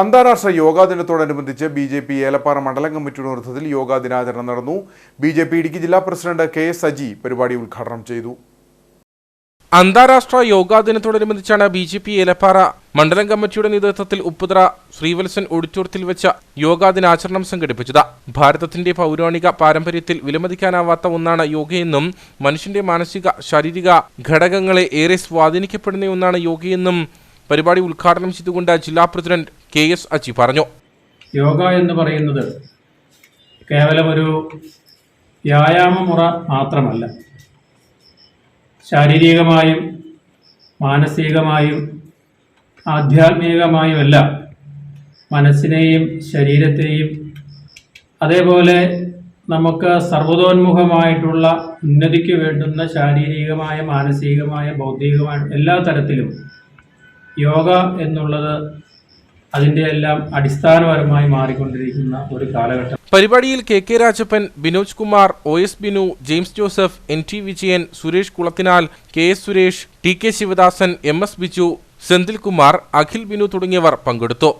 അന്താരാഷ്ട്ര യോഗാ ദിനത്തോടനുബന്ധിച്ച് B J P Elappara മണ്ഡലം കമ്മിറ്റിയുടെ നേതൃത്വത്തിൽ യോഗാ ദിനാചരണം നടന്നു. ബി ജെ പി ഇടുക്കി ജില്ലാ പ്രസിഡന്റ് കെ എസ് സജി പരിപാടി ഉദ്ഘാടനം ചെയ്തു. അന്താരാഷ്ട്ര യോഗാ ദിനത്തോടനുബന്ധിച്ചാണ് ബി ജെ പി ഏലപ്പാറ മണ്ഡലം കമ്മിറ്റിയുടെ നേതൃത്വത്തിൽ ഉപ്പുതറ ശ്രീവത്സൻ ഓഡിറ്റോറിയത്തിൽ വെച്ച യോഗാ ദിനാചരണം സംഘടിപ്പിച്ചത്. ഭാരതത്തിന്റെ പൗരാണിക പാരമ്പര്യത്തിൽ വിലമതിക്കാനാവാത്ത ഒന്നാണ് യോഗയെന്നും മനുഷ്യന്റെ മാനസിക ശാരീരിക ഘടകങ്ങളെ ഏറെ സ്വാധീനിക്കപ്പെടുന്ന ഒന്നാണ് യോഗയെന്നും പരിപാടി ഉദ്ഘാടനം ചെയ്തുകൊണ്ട് ജില്ലാ പ്രസിഡന്റ് കെ എസ് അച്ചി പറഞ്ഞു. യോഗ എന്ന് പറയുന്നത് കേവലം ഒരു വ്യായാമമുറ മാത്രമല്ല. ശാരീരികമായും മാനസികമായും ആധ്യാത്മികമായുമെല്ലാം മനസ്സിനെയും ശരീരത്തെയും അതേപോലെ നമുക്ക് സർവതോന്മുഖമായിട്ടുള്ള ഉന്നതിക്ക് വേണ്ടുന്ന ശാരീരികമായ മാനസികമായ ബൗദ്ധികമായ എല്ലാ തരത്തിലും യോഗ എന്നുള്ളത് അതിന്റെ എല്ലാം അടിസ്ഥാനപരമായി മാറിക്കൊണ്ടിരിക്കുന്ന ഒരു കാലഘട്ടം. പരിപാടിയിൽ K K Rajappan Binoj Kumar O S Binu James Joseph N T Vijayan Suresh Kulathinal K S Suresh T K Sivadasan M S Biju Senthil Kumar Akhil Binu തുടങ്ങിയവർ പങ്കെടുത്തു.